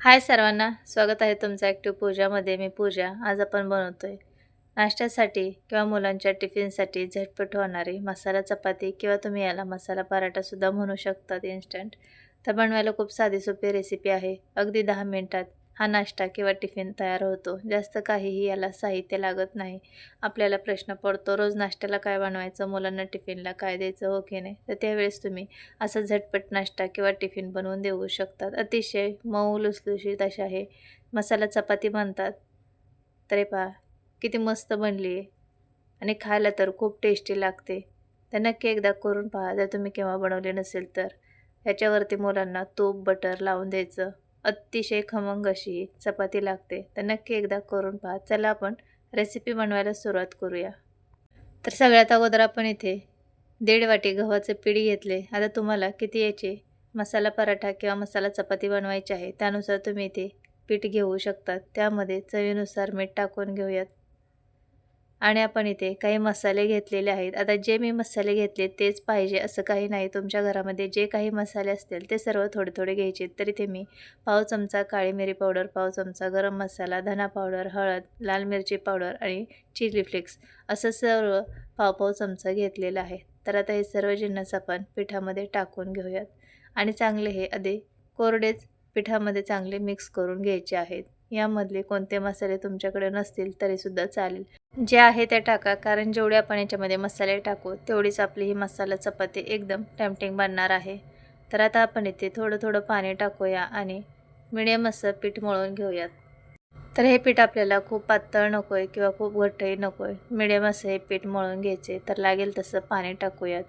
हाय सर्वांना स्वागत आहे तुमचं ॲक्टिव्ह पूजामध्ये मी पूजा. आज आपण बनवतोय नाश्त्यासाठी किंवा मुलांच्या टिफिनसाठी झटपट होणारी मसाला चपाती किंवा तुम्ही याला मसाला पराठासुद्धा म्हणू शकतात इन्स्टंट तर बनवायला खूप साधी सोपी रेसिपी आहे. अगदी दहा मिनटात हा नाश्ता किंवा टिफिन तयार होतो. जास्त काहीही याला साहित्य लागत नाही. आपल्याला प्रश्न पडतो रोज नाश्त्याला काय बनवायचं? मुलांना टिफिनला काय द्यायचं? हो की नाही? तर त्यावेळेस तुम्ही असं झटपट नाश्ता किंवा टिफिन बनवून देऊ शकतात. अतिशय मऊ लुसलुशीत अशा हे मसाला चपाती बनतात. तर हे पहा किती मस्त बनली आहे आणि खायला तर खूप टेस्टी लागते. तर नक्की एकदा करून पहा. जर तुम्ही केव्हा बनवले नसेल तर. याच्यावरती मुलांना तूप बटर लावून द्यायचं. अतिशय खमंग अशी चपाती लागते. तर नक्की एकदा करून पहा. चला आपण रेसिपी बनवायला सुरुवात करूया. तर सगळ्यात अगोदर आपण इथे दीड वाटी गव्हाचे पीठ घेतले. आता तुम्हाला किती याचे मसाला पराठा किंवा मसाला चपाती बनवायची आहे त्यानुसार तुम्ही इथे पीठ घेऊ शकतात त्यामध्ये चवीनुसार मीठ टाकून घेऊयात. आणि आपण इथे काही मसाले घेतलेले आहेत. आता जे मी मसाले घेतले तेच पाहिजे असं काही नाही. तुमच्या घरामध्ये जे काही मसाले असतील ते सर्व थोडे थोडे घ्यायचे. तर इथे मी पाव चमचा काळी मिरी पावडर पाव चमचा गरम मसाला धना पावडर हळद लाल मिरची पावडर आणि चिली फ्लेक्स असं सर्व पाव पाव चमचा घेतलेला आहे. तर आता हे सर्व जिन्नस आपण पिठामध्ये टाकून घेऊयात. आणि चांगले हे आधी कोरडेच पिठामध्ये चांगले मिक्स करून घ्यायचे आहेत. यामधले कोणते मसाले तुमच्याकडे नसतील तरीसुद्धा चालेल. जे आहे ते टाका कारण जेवढे आपण याच्यामध्ये मसाले टाकू तेवढीच आपली ही मसाला चपाती एकदम टेम्पटिंग बनणार आहे. तर आता आपण इथे थोडं थोडं पाणी टाकूया आणि मिडियम असं पीठ मळून घेऊयात. तर हे पीठ आपल्याला खूप पातळ नको आहे किंवा खूप घट्टही नको आहे मिडियम असं हे पीठ मळून घ्यायचे तर लागेल तसं पाणी टाकूयात.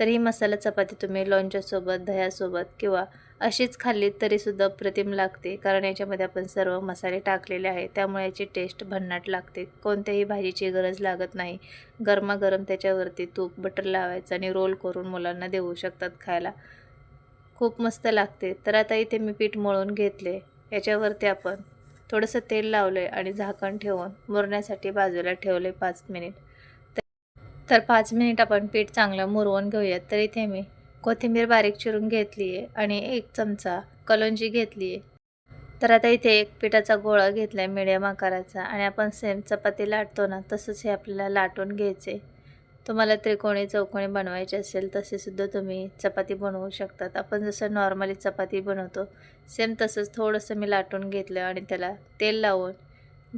तर ही मसाला चपाती तुम्ही लोणच्यासोबत दह्यासोबत किंवा अशीच खाल्ली तरीसुद्धा प्रतिम लागते कारण याच्यामध्ये आपण सर्व मसाले टाकलेले आहे त्यामुळे याची टेस्ट भन्नाट लागते. कोणत्याही भाजीची गरज लागत नाही. गरमागरम त्याच्यावरती तूप बटर लावायचं आणि रोल करून मुलांना देऊ शकतात खायला. खूप मस्त लागते. तर आता इथे मी पीठ मळून घेतले. याच्यावरती आपण थोडंसं तेल लावलं आहे आणि झाकण ठेवून मुरण्यासाठी बाजूला ठेवले पाच मिनिट तर पाच मिनिट आपण पीठ चांगलं मुरवून घेऊयात. तर इथे मी कोथिंबीर बारीक चिरून घेतली आहे आणि एक चमचा कलोंजी घेतली आहे तर आता इथे एक पिठाचा गोळा घेतला आहे मिडियम आकाराचा आणि आपण सेम चपाती लाटतो ना तसंच हे आपल्याला लाटून घ्यायचे. तुम्हाला त्रिकोणी चौकोणी बनवायचे असेल तसेसुद्धा तुम्ही चपाती बनवू शकतात. आपण जसं नॉर्मली चपाती बनवतो सेम तसंच थोडंसं मी लाटून घेतलं आणि त्याला तेल लावून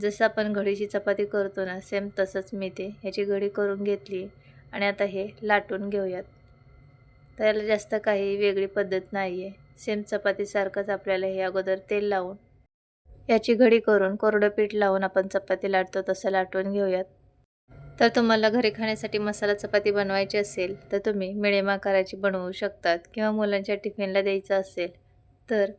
जसं आपण घडीची चपाती करतो ना सेम तसंच मी ते ह्याची घडी करून घेतली. आणि आता हे लाटून घेऊयात. त्याला जास्त काही वेगळी पद्धत नाही आहे सेम चपातीसारखंच आपल्याला हे अगोदर तेल लावून. याची घडी करून कोरडं पीठ लावून आपण चपाती लाटतो तसं लाटून घेऊयात. तर तुम्हाला घरी खाण्यासाठी मसाला चपाती बनवायची असेल तर तुम्ही मिळेम आकाराची बनवू शकतात किंवा मुलांच्या टिफिनला द्यायचं असेल तर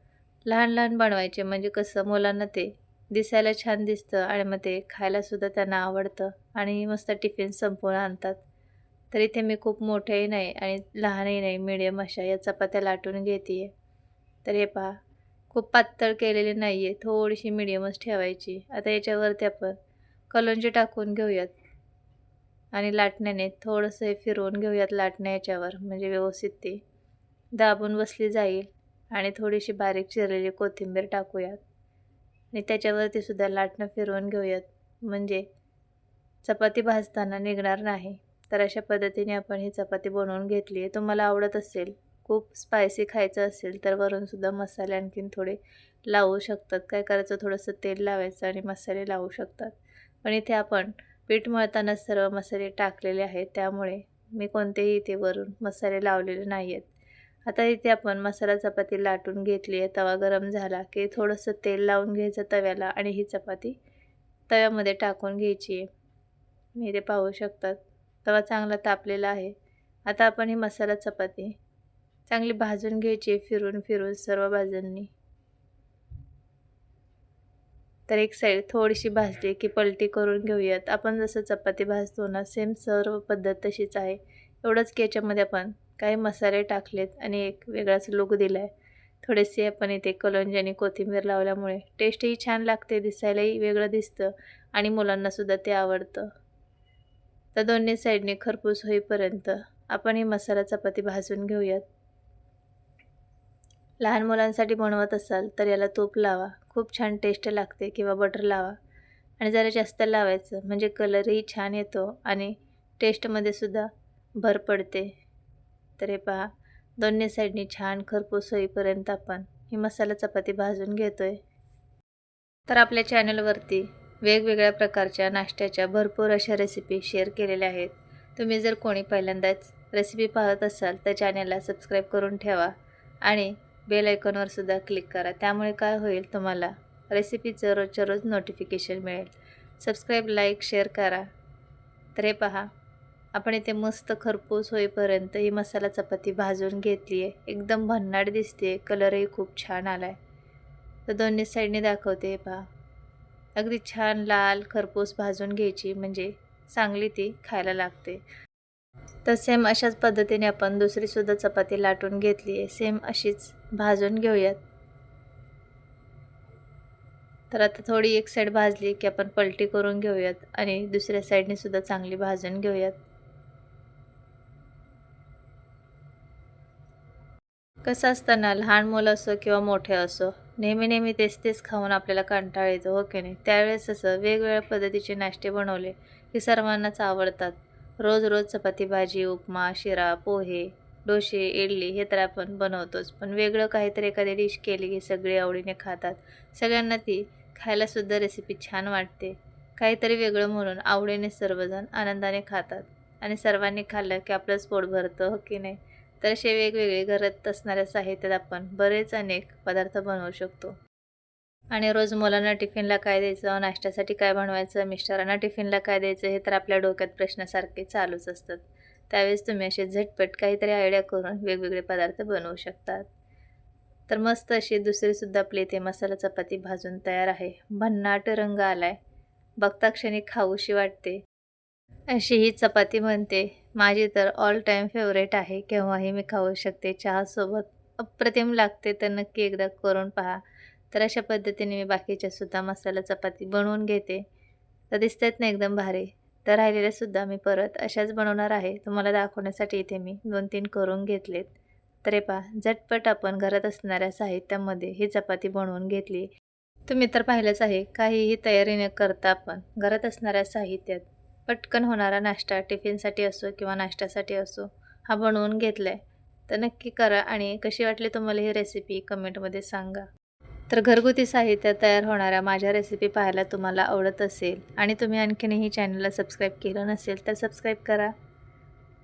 लहान लहान बनवायचे. म्हणजे कसं मुलांना ते दिसायला छान दिसतं आणि मग ते खायलासुद्धा त्यांना आवडतं आणि मस्त टिफिन संपूर्ण आणतात. तर इथे मी खूप मोठेही नाही आणि लहानही नाही मिडियम अशा. या चपात्या लाटून घेते आहे तर हे पहा खूप पातळ केलेली नाही आहे थोडीशी मिडियमच ठेवायची. आता याच्यावरती आपण कलोंजी टाकून घेऊयात. आणि लाटण्याने थोडंसं हे फिरवून घेऊयात लाटण्या याच्यावर म्हणजे व्यवस्थित ती दाबून बसली जाईल. आणि थोडीशी बारीक चिरलेली कोथिंबीर टाकूयात. आणि त्याच्यावरती सुद्धा लाटणं फिरवून घेऊयात. म्हणजे चपाती भाजताना निघणार नाही. तर अशा पद्धतीने आपण ही चपाती बनवून घेतली आहे. तुम्हाला आवडत असेल खूप स्पायसी खायचं असेल तर वरूनसुद्धा मसाले आणखीन थोडे लावू शकतात. काय करायचं थोडंसं तेल लावायचं आणि मसाले लावू शकतात. पण इथे आपण पीठ मळताना सर्व मसाले टाकलेले आहेत. त्यामुळे मी कोणतेही इथे वरून मसाले लावलेले नाही आहेत आता इथे आपण मसाला चपाती लाटून घेतली आहे. तवा गरम झाला की थोडंसं तेल लावून घ्यायचं तव्याला आणि ही चपाती तव्यामध्ये टाकून घ्यायची आहे. मी इथे पाहू शकतात. तवा चांगला तापलेला आहे. आता आपण ही मसाला चपाती. चांगली भाजून घ्यायची फिरून फिरून सर्व बाजूंनी. तर एक साईड थोडीशी भाजली की पलटी करून घेऊयात. आपण जसं चपाती भाजतो ना सेम सर्व पद्धत तशीच आहे. एवढंच की याच्यामध्ये आपण काही मसाले टाकलेत आणि एक वेगळाच लुक दिला आहे थोडेसे आपण इथे कलोंजी आणि कोथिंबीर लावल्यामुळे टेस्टही छान लागते दिसायलाही वेगळं दिसतं आणि मुलांनासुद्धा ते आवडतं. तर दोन्ही साईडने खरपूस होईपर्यंत आपण ही मसाला चपाती भाजून घेऊयात. लहान मुलांसाठी बनवत असाल तर याला तूप लावा. खूप छान टेस्ट लागते किंवा बटर लावा. आणि जरा जास्त लावायचं म्हणजे कलरही छान येतो आणि टेस्टमध्ये सुद्धा भर पडते. तर हे पहा दोन्ही साईडनी छान खरपूस होईपर्यंत आपण ही मसाला चपाती भाजून घेतो आहे तर आपल्या चॅनलवरती वेगवेगळ्या प्रकारच्या नाश्त्याच्या भरपूर अशा रेसिपी शेअर केलेल्या आहेत. तुम्ही जर कोणी पहिल्यांदाच रेसिपी पाहत असाल तर चॅनलला सबस्क्राईब करून ठेवा आणि बेल आयकॉनवर सुद्धा क्लिक करा. त्यामुळे काय होईल तुम्हाला रेसिपीचं रोजच्या रोज नोटिफिकेशन मिळेल. सबस्क्राईब लाईक शेअर करा. तर हे पहा आपण इथे मस्त खरपूस होईपर्यंत ही मसाला चपाती भाजून घेतली आहे एकदम भन्नाट दिसते कलरही खूप छान आला आहे तर दोन्ही साईडने दाखवते हे पहा. अगदी छान लाल खरपूस भाजून घ्यायची म्हणजे चांगली ती खायला लागते. तर सेम अशाच पद्धतीने आपण दुसरीसुद्धा चपाती लाटून घेतली आहे. सेम अशीच भाजून घेऊयात. तर आता थोडी एक साईड भाजली की आपण पलटी करून घेऊयात आणि दुसऱ्या साईडने सुद्धा चांगली भाजून घेऊयात. कसं असताना लहान मुलं असो किंवा मोठे असो नेहमी नेहमी तेच तेच खाऊन आपल्याला कंटाळ येतो हो की नाही? त्यावेळेस असं वेगवेगळ्या पद्धतीचे नाश्ते बनवले की सर्वांनाच आवडतात. रोज रोज चपाती भाजी उपमा शिरा पोहे डोसे इडली हे तर आपण बनवतोच. पण वेगळं काहीतरी एखादी डिश केली की सगळे आवडीने खातात. सगळ्यांना ती खायलासुद्धा रेसिपी छान वाटते. काहीतरी वेगळं म्हणून आवडीने सर्वजण आनंदाने खातात. आणि सर्वांनी खाल्लं की आपलंच पोट भरतं हो की नाही? तर असे वेगवेगळे घरात असणाऱ्या साहित्यात आपण बरेच अनेक पदार्थ बनवू शकतो. आणि रोज मुलांना टिफिनला काय द्यायचं नाश्त्यासाठी काय बनवायचं मिस्टरांना टिफिनला काय द्यायचं हे तर आपल्या डोक्यात प्रश्नासारखे चालूच असतात. त्यावेळेस तुम्ही असे झटपट काहीतरी आयडिया करून वेगवेगळे पदार्थ बनवू शकतात. तर मस्त अशी दुसरीसुद्धा आपली इथे मसाला चपाती भाजून तयार आहे. भन्नाट रंग आलाय. बघता क्षणी खाऊशी वाटते. अशी ही चपाती बनते. माझी तर ऑल टाईम फेवरेट आहे. केव्हाही मी खाऊ शकते. चहासोबत अप्रतिम लागते तर नक्की एकदा करून पहा. तर अशा पद्धतीने मी बाकीच्या सुद्धा मसाला चपाती बनवून घेते. तर दिसतात ना एकदम भारी. तर राहिलेल्यासुद्धा मी परत अशाच बनवणार आहे. तुम्हाला दाखवण्यासाठी इथे मी दोन तीन करून घेतलेत. तर हे पहा झटपट आपण घरात असणाऱ्या साहित्यामध्ये ही चपाती बनवून घेतली. तुम्ही तर पाहिलंच आहे काहीही तयारी न करता आपण घरात असणाऱ्या साहित्यात पटकन होणारा नाश्ता टिफिनसाठी असो किंवा नाश्त्यासाठी असो हा बनवून घेतला आहे तर नक्की करा आणि कशी वाटली तुम्हाला ही रेसिपी कमेंटमध्ये सांगा. तर घरगुती साहित्य तयार होणाऱ्या माझ्या रेसिपी पाहायला तुम्हाला आवडत असेल आणि तुम्ही आणखीनही चॅनलला सबस्क्राईब केलं नसेल तर सबस्क्राईब करा.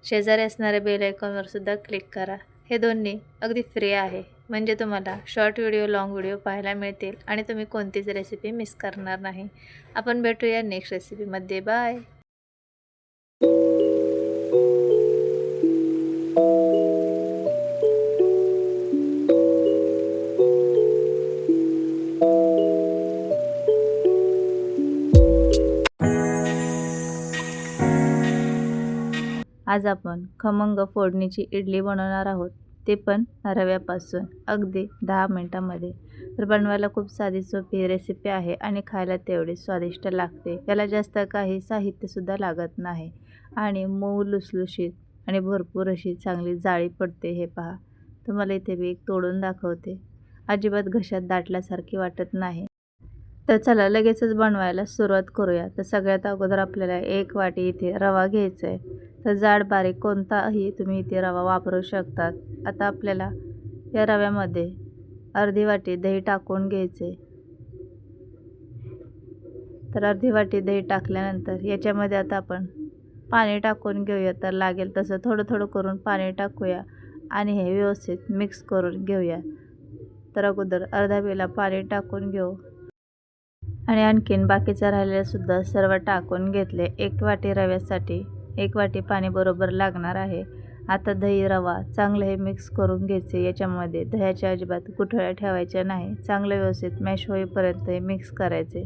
शेजारी असणाऱ्या बेल आयकॉनवर सुद्धा क्लिक करा. हे दोन्ही अगदी फ्री आहे. म्हणजे तुम्हाला शॉर्ट व्हिडिओ लाँग व्हिडिओ पाहायला मिळतील आणि तुम्ही कोणतीच रेसिपी मिस करणार नाही. आपण भेटूया नेक्स्ट रेसिपीमध्ये बाय आज आपण खमंग फोडणीची इडली बनवणार आहोत. ते पण रव्यापासून अगदी दहा मिनटामध्ये. तर बनवायला खूप साधी सोपी रेसिपी आहे आणि खायला तेवढी स्वादिष्ट लागते. याला जास्त काही साहित्यसुद्धा लागत नाही. आणि मऊ लुसलुशीत आणि भरपूर अशी चांगली जाळी पडते हे पहा. तुम्हाला इथे मी एक तोडून दाखवते. अजिबात घशात दाटल्यासारखी वाटत नाही. तर चला लगेचच बनवायला सुरुवात करूया. तर सगळ्यात अगोदर आपल्याला एक वाटी इथे रवा घ्यायचा आहे. तर जाड बारीक कोणताही तुम्ही इथे रवा वापरू शकतात. आता आपल्याला या रव्यामध्ये अर्धी वाटी दही टाकून घ्यायचे. तर अर्धी वाटी दही टाकल्यानंतर याच्यामध्ये आता आपण पाणी टाकून घेऊया तर लागेल तसं थोडं थोडं करून पाणी टाकूया आणि हे व्यवस्थित मिक्स करून घेऊया. तर अगोदर अर्धा वेळेला पाणी टाकून घेऊ. आणि आणखीन बाकीचं राहिलेलंसुद्धा सर्व टाकून घेतले. एक वाटी रव्यासाठी एक वाटी पाणी बरोबर लागणार आहे. आता दही रवा चांगलं हे मिक्स करून घ्यायचे. याच्यामध्ये दह्याच्या अजिबात गुठळ्या ठेवायच्या नाही. चांगलं व्यवस्थित मॅश होईपर्यंत हे मिक्स करायचे.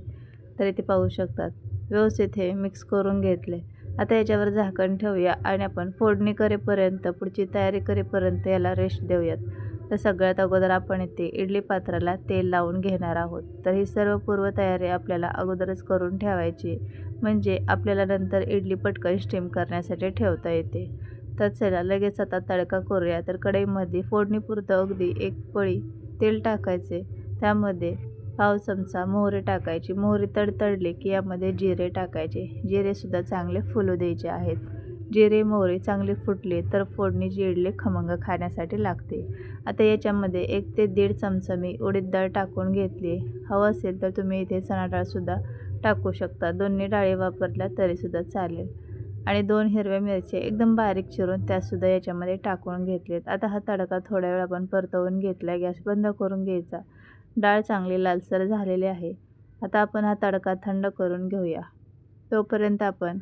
तर इथे पाहू शकतात. व्यवस्थित हे मिक्स करून घेतले. आता याच्यावर झाकण ठेवूया आणि आपण फोडणी करेपर्यंत पुढची तयारी करेपर्यंत याला रेस्ट देऊयात. तर सगळ्यात अगोदर आपण इथे इडली पात्राला तेल लावून घेणार आहोत. तर ही सर्व पूर्वतयारी आपल्याला अगोदरच करून ठेवायची म्हणजे आपल्याला नंतर इडली पटकन स्टीम करण्यासाठी ठेवता येते. तर चला लगेच आता तडका करूया. तर कढईमध्ये फोडणीपुरतं अगदी एक पळी तेल टाकायचे. त्यामध्ये पाव चमचा मोहरी टाकायची. मोहरी तडतडली की यामध्ये जिरे टाकायचे. जिरेसुद्धा चांगले फुलू द्यायचे आहेत. जिरे मोहरी चांगली फुटली तर फोडणी जिडले खमंग खाण्यासाठी लागते. आता याच्यामध्ये एक ते दीड चमचा मी उडीद डाळ टाकून घेतली. हवं असेल तर तुम्ही इथे चणा डाळसुद्धा टाकू शकता. दोन्ही डाळी वापरल्या तरीसुद्धा चालेल. आणि दोन हिरव्या मिरच्या एकदम बारीक चिरून त्यासुद्धा याच्यामध्ये टाकून घेतलेत. आता हा तडका थोड्या वेळ आपण परतवून घेतला. गॅस बंद करून घ्यायचा. डाळ चांगली लालसर झालेली आहे. आता आपण हा तडका थंड करून घेऊया. तोपर्यंत आपण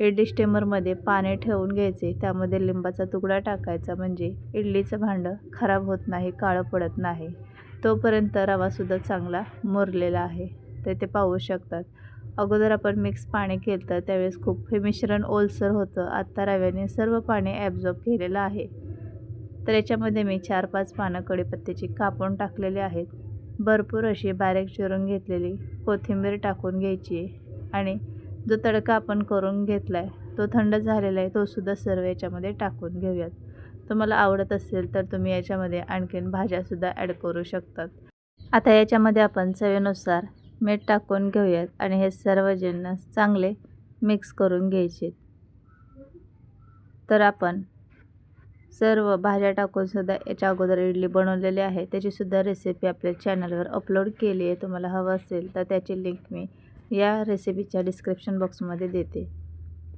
इडली स्टेमरमध्ये पाणी ठेवून घ्यायचे. त्यामध्ये लिंबाचा तुकडा टाकायचा म्हणजे इडलीचं भांडं खराब होत नाही काळं पडत नाही. तोपर्यंत रवासुद्धा चांगला मुरलेला आहे. तर ते पाहू शकतात. अगोदर आपण मिक्स पाणी केलं तर त्यावेळेस खूप हे मिश्रण ओलसर होतं. आत्ता रव्याने सर्व पाणी ॲब्झॉर्ब केलेलं आहे. तर याच्यामध्ये मी चार पाच पानं कडीपत्त्याची कापून टाकलेली आहेत. भरपूर अशी बारीक चिरून घेतलेली कोथिंबीर टाकून घ्यायची आणि जो तडका आपण करून घेतला आहे तो थंड झालेला आहे तोसुद्धा सर्व याच्यामध्ये टाकून घेऊयात. तुम्हाला आवडत असेल तर तुम्ही याच्यामध्ये आणखीन भाज्यासुद्धा ॲड करू शकतात. आता याच्यामध्ये आपण चवीनुसार मीठ टाकून घेऊयात आणि हे सर्व जिन्नस चांगले मिक्स करून घ्यायचे तर आपण सर्व भाज्या टाकूनसुद्धा याच्या अगोदर इडली बनवलेली आहे. त्याचीसुद्धा रेसिपी आपल्या चॅनलवर अपलोड केली आहे. तुम्हाला हवं असेल तर त्याची लिंक मी या रेसिपीच्या डिस्क्रिप्शन बॉक्समध्ये देते.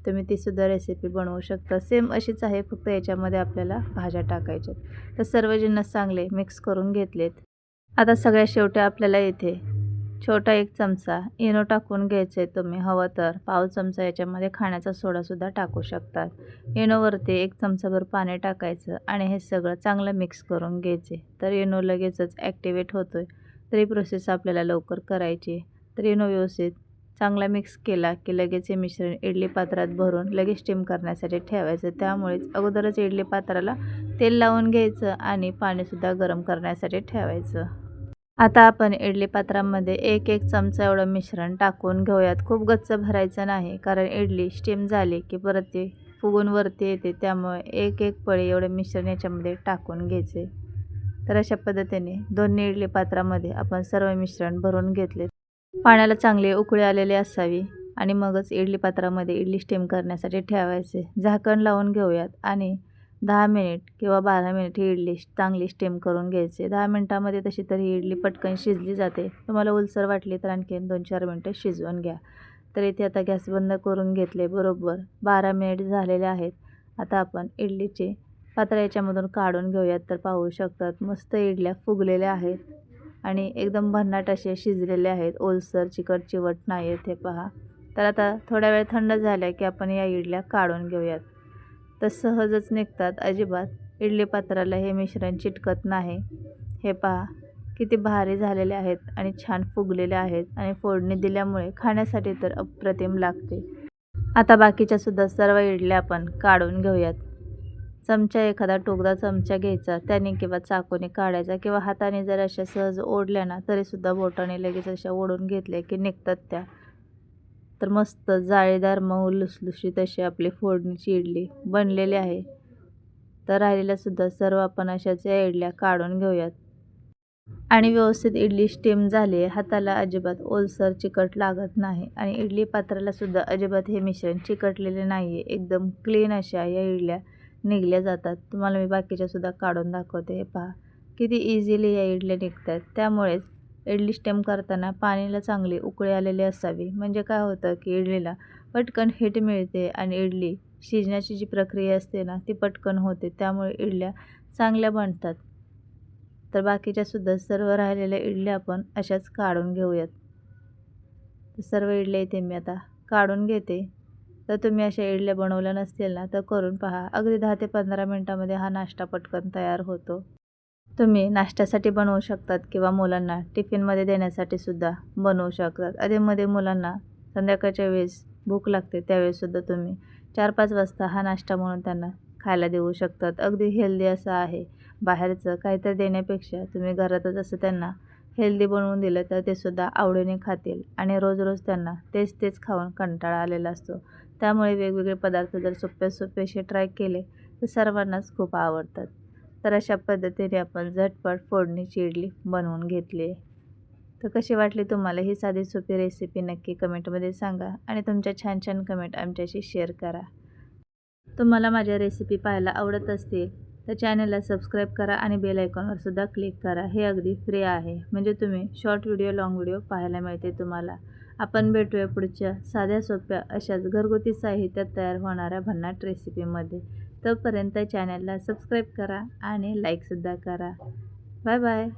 तुम्ही तीसुद्धा रेसिपी बनवू शकता. सेम अशीच आहे फक्त याच्यामध्ये आपल्याला भाज्या टाकायच्यात. तर सर्व जिन्नस चांगले मिक्स करून घेतलेत. आता सगळ्या शेवटी आपल्याला येथे छोटा एक चमचा इनो टाकून घ्यायचे आहे तुम्ही. हवं तर पाव चमचा याच्यामध्ये खाण्याचा सोडासुद्धा टाकू शकतात. इनोवरती एक चमचाभर पाणी टाकायचं आणि हे सगळं चांगलं मिक्स करून घ्यायचे. तर इनो लगेचच ॲक्टिवेट होतो आहे तर ही प्रोसेस आपल्याला लवकर करायची तर इनो व्यवस्थित चांगला मिक्स केला की लगेच हे मिश्रण इडली पात्रात भरून लगेच स्टीम करण्यासाठी ठेवायचं. त्यामुळेच अगोदरच इडली पात्राला तेल लावून घ्यायचं आणि पाणीसुद्धा गरम करण्यासाठी ठेवायचं. आता आपण इडली पात्रामध्ये एक एक चमचा एवढं मिश्रण टाकून घेऊयात. खूप गच्च भरायचं नाही कारण इडली स्टीम झाली की परत ते फुगून वरती येते त्यामुळे एक एक पळी एवढं मिश्रण याच्यामध्ये टाकून घ्यायचे. तर अशा पद्धतीने दोन्ही इडली पात्रामध्ये आपण सर्व मिश्रण भरून घेतले पाण्याला चांगले उकळी आलेली असावी आणि मगच इडली पात्रामध्ये इडली स्टीम करण्यासाठी ठेवायचे. झाकण लावून घेऊयात आणि दहा मिनिट किंवा बारा मिनिट ही इडली चांगली स्टीम करून घ्यायची. दहा मिनटामध्ये तशी तर ही इडली पटकन शिजली जाते. तुम्हाला उलसर वाटली तर आणखीन दोन चार मिनटं शिजवून घ्या. तर इथे आता गॅस बंद करून घेतले बरोबर. बारा मिनिट झालेले आहेत. आता आपण इडलीचे पात्र याच्यामधून काढून घेऊयात तर पाहू शकतात. मस्त इडल्या फुगलेल्या आहेत आणि एकदम भन्नाट असे शिजलेले आहेत. ओलसर चिकट चिवट नाही आहेत हे पहा. तर आता थोड्या वेळ थंड झाल्या की आपण या इडल्या काढून घेऊयात. तर सहजच निघतात अजिबात. इडली पात्राला हे मिश्रण चिटकत नाही. हे पहा किती भारी झालेले आहेत आणि छान फुगलेले आहेत आणि फोडणी दिल्यामुळे खाण्यासाठी तर अप्रतिम लागते. आता बाकीच्यासुद्धा सर्व इडल्या आपण काढून घेऊयात. चमचा एखादा टोकदा चमचा घ्यायचा त्याने किंवा चाकूने काढायचा किंवा हाताने जर अशा सहज ओढल्या ना तरीसुद्धा बोटाने लगेच अशा ओढून घेतल्या की निघतात त्या. तर मस्त जाळीदार मऊ लुसलुशीत अशी आपली फोडणीची इडली बनलेली आहे. तर राहिलेल्यासुद्धा सर्व आपण अशाच या इडल्या काढून घेऊयात. आणि व्यवस्थित इडली स्टीम झाली. आहे हाताला अजिबात ओलसर चिकट लागत नाही. आणि इडली पात्राला सुद्धा अजिबात हे मिश्रण चिकटलेले नाही आहे एकदम क्लीन अशा या इडल्या निघल्या जातात. तुम्हाला मी बाकीच्यासुद्धा काढून दाखवते. हे पहा. किती इझिली या इडल्या निघतात. त्यामुळेच इडली स्टेम करताना पाणीला चांगली उकळे आलेली असावी. म्हणजे काय होतं की इडलीला पटकन हिट मिळते आणि इडली शिजण्याची जी प्रक्रिया असते ना ती पटकन होते. त्यामुळे इडल्या चांगल्या बनतात. तर बाकीच्यासुद्धा सर्व राहिलेल्या इडल्या आपण अशाच काढून घेऊयात. तर सर्व इडल्या इथे मी आता काढून घेते. तर तुम्ही अशा इडल्या बनवल्या नसतील ना तर करून पहा. अगदी दहा ते पंधरा मिनटामध्ये हा नाश्ता पटकन तयार होतो. तुम्ही नाश्त्यासाठी बनवू शकतात किंवा मुलांना टिफिनमध्ये देण्यासाठी सुद्धा बनवू शकतात. अधेमध्ये मुलांना संध्याकाळच्या वेळेस भूक लागते त्यावेळेससुद्धा तुम्ही चार पाच वाजता हा नाश्ता म्हणून त्यांना खायला देऊ शकतात. अगदी हेल्दी असं आहे. बाहेरचं काहीतरी देण्यापेक्षा तुम्ही घरातच असं त्यांना हेल्दी बनवून दिलं तर ते सुद्धा आवडीने खातील आणि रोज रोज त्यांना तेच तेच खाऊन कंटाळा आलेला असतो. त्यामुळे वेगवेगळे पदार्थ जर सोप्या सोप्याशी ट्राय केले तर सर्वांनाच खूप आवडतात. तर अशा पद्धतीने आपण झटपट फोडणीची इडली बनवून घेतली. तर कशी वाटली तुम्हाला ही साधी सोपी रेसिपी नक्की कमेंटमध्ये सांगा आणि तुमच्या छान छान कमेंट आमच्याशी शेअर करा. तुम्हाला माझ्या रेसिपी पाहायला आवडत असतील तर चॅनलला सबस्क्राईब करा आणि बेल आयकॉनवर सुद्धा क्लिक करा. हे अगदी फ्री आहे. म्हणजे तुम्ही शॉर्ट व्हिडिओ लाँग व्हिडिओ पाहायला मिळते तुम्हाला. आपण भेटूया पुढच्या साध्या सोप्या अशाच घरगुती साहित्यात तयार होणाऱ्या भन्नाट रेसिपीमध्ये तोपर्यंत चॅनलला सबस्क्राईब करा आणि लाईकसुद्धा करा. Bye bye.